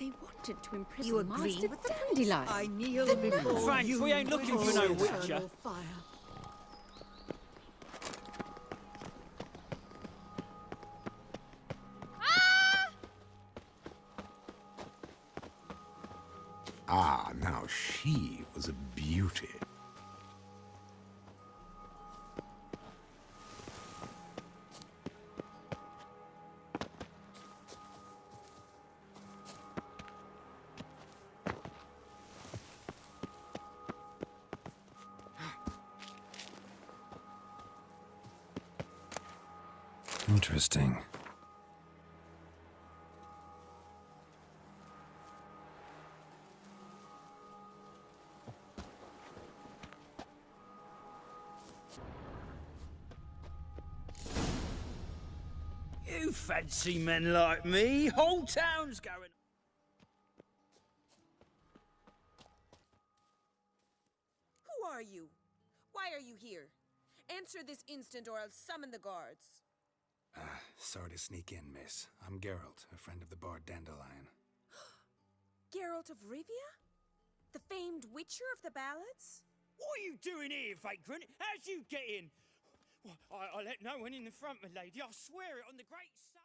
attempted to imprison You agree Master with the Dandelion. I kneel before Thanks, you we ain't looking for no witcher. eternal fire. Ah, now she was a beauty. Interesting. You fancy men like me? Whole town's going. Who are you? Why are you here? Answer this instant or I'll summon the guards. Ah, sorry to sneak in, miss. I'm Geralt, a friend of the bard Dandelion. Geralt of Rivia? The famed witcher of the ballads? What are you doing here, vagrant? How'd you get in? Well, I, I let no one in the front, my lady. I swear it on the great sun.